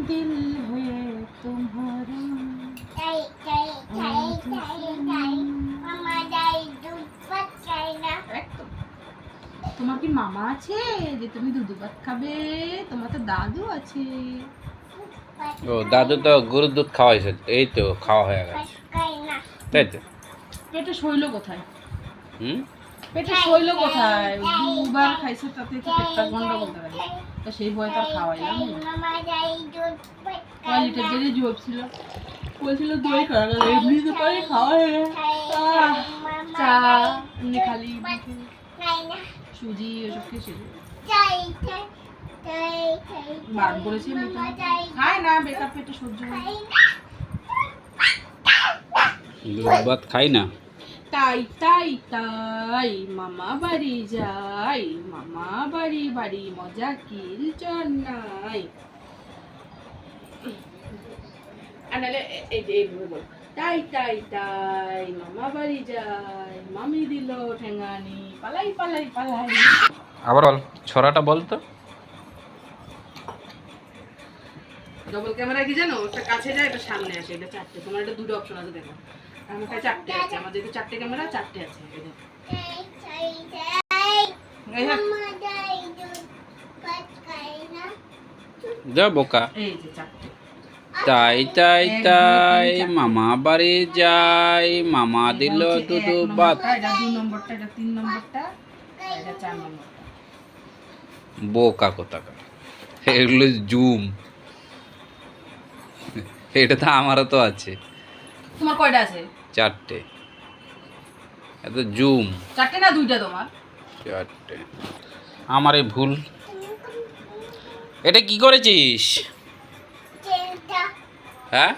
दिल है तुम्हारा চাই চাই চাই চাই চাই মামা যাই দুধ ভাত চাই না একদম তোমার কি মামা আছে যে তুমি দুধু ভাত খাবে তোমার তো দাদু আছে ও দাদু তো গরুর দুধ খাওয়াইছে এই তো খাওয়া হয়ে ভাত গেছে খাই না তাই তো পেটে শৈল কোথায় হুম পেটে শৈল কোথায়? দুবার খাইছে তাতে তো পেটটা গন্ডগোল দাঁড়ায় তো সেই ভয় তার খাওয়াইলাম লিটার দেরি জোর ছিল। বলছিল দই খাওয়া গেল। এমনিতে পারি খাওয়া হয়ে চা এমনি খালি সুজি ওসব খেয়ে করেছি তোমাকে। যাই খায় না বেকার পেটে সহ্য হয় ভাত খাই না? তাই তাই তাই মামা বাড়ি যাই মামা বাড়ি বাড়ি মজা কিল নাই আনালে এই যে এইভাবে বল তাই তাই তাই মামা বাড়ি যাই মামি দিল ঠেঙ্গানি পালাই পালাই পালাই। আবার বল ছড়াটা বল তো। ডবল ক্যামেরা কি জানো? ওটা কাছে যায় এটা সামনে আসে এটা চারটে। তোমার এটা দুটো অপশন আছে দেখো। আমার কাছে চারটে আছে আমার চারটে ক্যামেরা চারটে আছে এই দেখো। চাই চাই চাই এই যে- বোকা তাই তাই তাই। মামা বাড়ি যাই মামা দিল এক ভাত বোকা কোথাকার। এগুলো জুম। এটা তো আমারও তো আছে। তোমার কয়টা আছে? চারটে। এত জুম। চারটে না দুইটা তোমার? চারটে। আমার এই ভুল। এটা কি করেছিস? হ্যাঁ?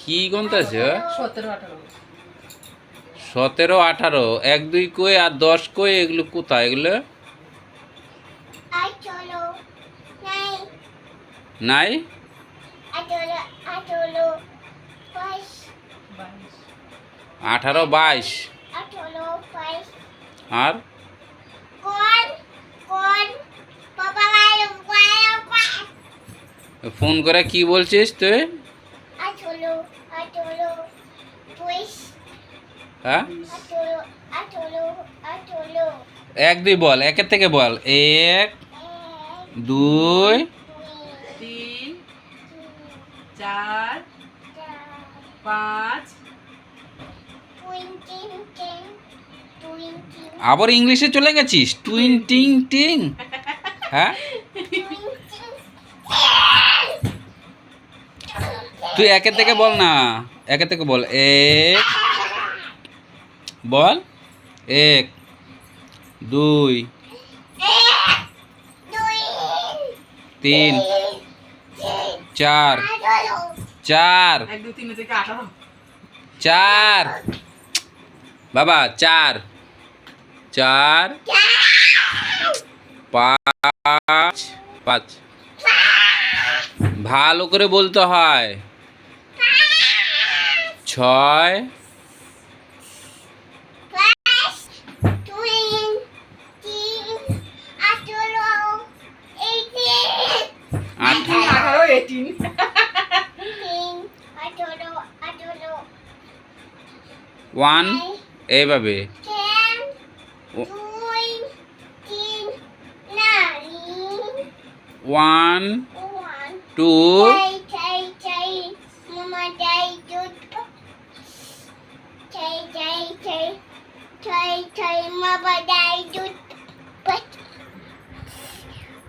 কি গন্তা আছে সতেরো আঠারো। সতেরো আঠারো এক দুই কই আর দশ কই এগুলো কোথায়? এগুলো? নাই। আঠেরো বাইশ। আর? ফোন করে কি বলছিস তুই আঠেরো আঠেরো পাঁচ হ্যাঁ? এক দুই বল একের থেকে বল। এক দুই তিন চার পাঁচ। আবার ইংলিশে চলে গেছিস? টুইন টিং টিং। হ্যাঁ? তুই একের থেকে বল না। একের থেকে বল। এক বল। এক দুই তিন চার চার চার। বাবা চার। চার পাঁচ পাঁচ। ভালো করে বলতে হয়। ছয় 18. ওয়ান এইভাবে। One two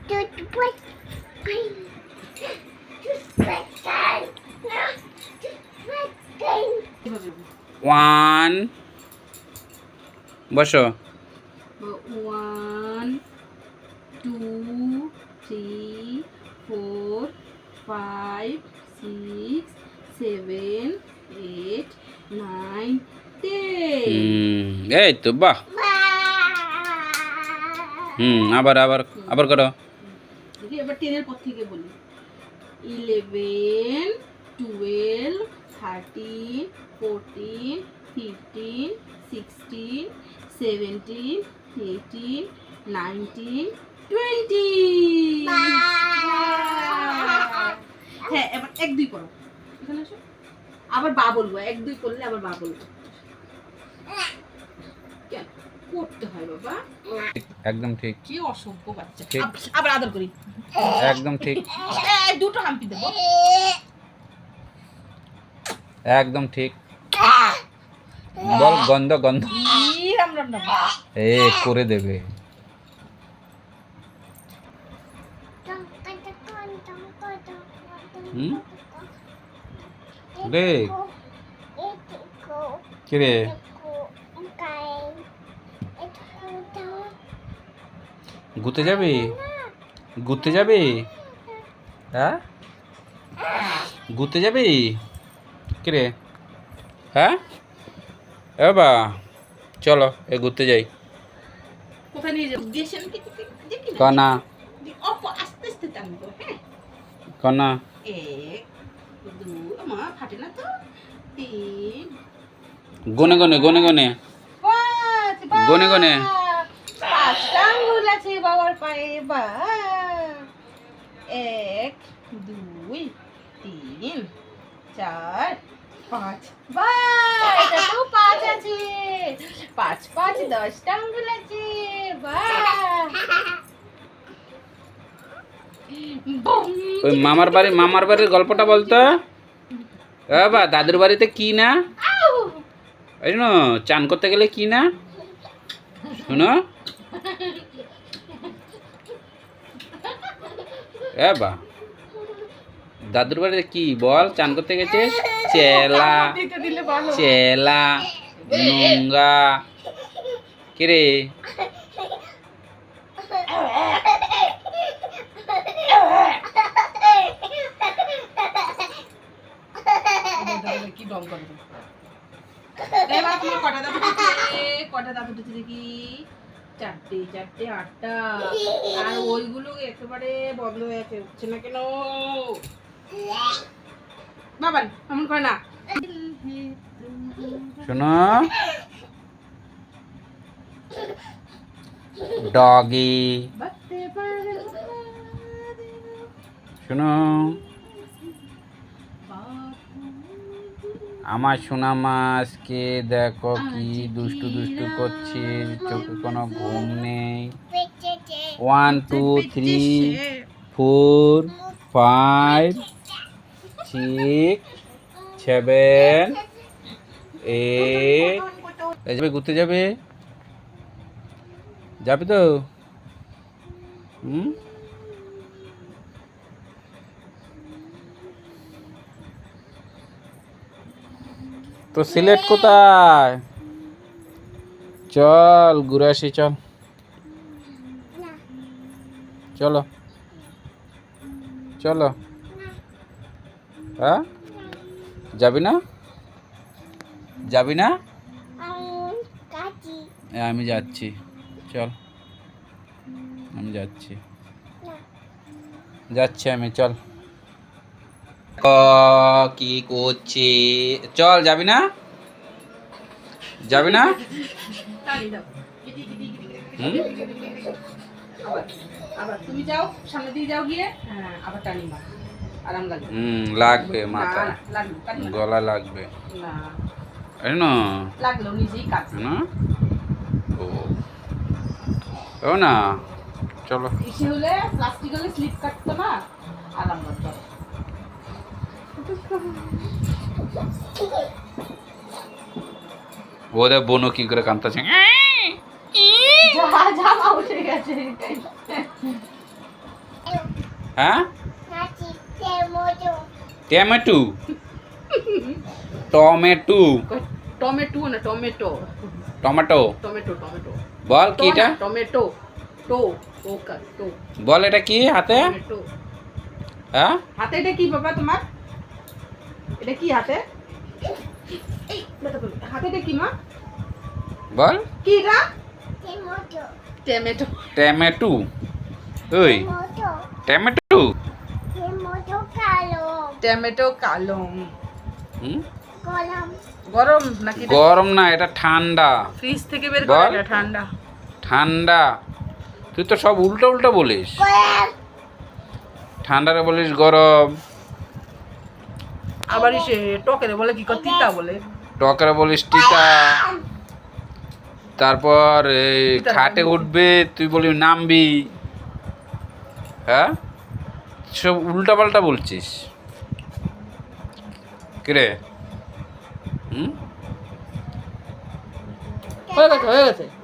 Toothbrush. ওয়ান। বসো। One two three four five six seven eight nine ten. এই তো বাহ। হুম আবার আবার আবার করো। এবার টেনের পর থেকে বলি। Eleven twelve thirteen fourteen fifteen sixteen seventeen eighteen nineteen twenty হ্যাঁ এবার এক দুই করো। এখানে আসো। আবার বা বলব এক দুই করলে আবার বা বলব। কেন? করতে হয় বাবা। একদম ঠিক। কি অসভ্য বাচ্চা। আবার আদর করি। একদম ঠিক। এই, দুটো হাম্পি দেবো। একদম ঠিক। বল, গন্ধ গন্ধ। এ, করে দেবে? রে। কিরে? ঘুরতে যাবি? ঘুরতে যাবি? হ্যাঁ? ঘুরতে যাবি? কিরে হ্যাঁ? এ বাবা চলো এ ঘুরতে যাই। কোথায় নিয়ে যাব? কনা। কনা। গনে গনে গনে গনে। গনে গনে। আছে বাবার পায়ে বা এক দুই তিন। চার, পাঁচ বা তো পাঁচ আছে। পাঁচ পাঁচ, দশটা আঙ্গুল আছে। ওই মামার বাড়ি, মামার বাড়ির গল্পটা বলতো? এ বা দাদুর বাড়িতে কি না! এই শোনো, চান করতে গেলে কি না? শুনো। এ বা দাদুর বাড়িতে কি বল? চান করতে গেছিস? চেলা চেলা, নোংরা। কিরে? কি দম এবার কটা উঠেছে কটা দাঁত উঠেছে দেখি চারটে চারটে, আটটা। আর ওইগুলো একেবারে বন্ধ হয়ে আছে। উঠছে না কেন? শোনো। ডগি শোনো। আমার সোনা মাছকে দেখো কি দুষ্টু দুষ্টু করছে। চোখে কোনো ঘুম নেই। One two three four five six seven, eight. যাবে ঘুরতে যাবে? যাবে তো? হুম? তো সিলেট কোথায়? চল, ঘুরে আসি, চল। চলো। চলো। হ্যাঁ? যাবি না? যাবি না? আমি যাচ্ছি। চল। আমি যাচ্ছি। যাচ্ছি আমি, চল। কি করছে? চল, যাবি না? যাবি না? তুমি যাও, সামনে দিয়ে যাও গিয়ে। হ্যাঁ আবার টানি হুম লাগবে মাথা। গলা লাগবে। না। না। ও। চলো। হলে প্লাস্টিক হলে স্লিপ কাটতো না আরাম লাগতো। ওদের বোনও কি করে গেছে। হ্যাঁ? টমেটো টমেটো টমেটো না টমেটো টমেটো টমেটো টমেটো বল কি এটা টমেটো টো টো কা টো বল এটা কি হাতে? টমেটো হ্যাঁ? হাতে এটা কি বাবা তোমার? এটা কি হাতে? এই, হাতে এটা কি মা? বল কি এটা? টমেটো টমেটো ওই। টমেটো টমেটো কালো। গরম। গরম নাকি গরম না এটা ঠান্ডা। ফ্রিজ থেকে বের। করে এটা ঠান্ডা। ঠান্ডা। তুই তো সব উল্টো উল্টো বলিস ঠান্ডারে বলিস গরম। আবার সে টকেরে বলে কি কর তিতা বলে। টকরে বলিস টিকা তারপর এই খাটে উঠবে তুই বলি নামবি। হ্যাঁ? সব উল্টাপাল্টা বলছিস। কিরে? হুম? হয়ে গেছে হয়ে গেছে।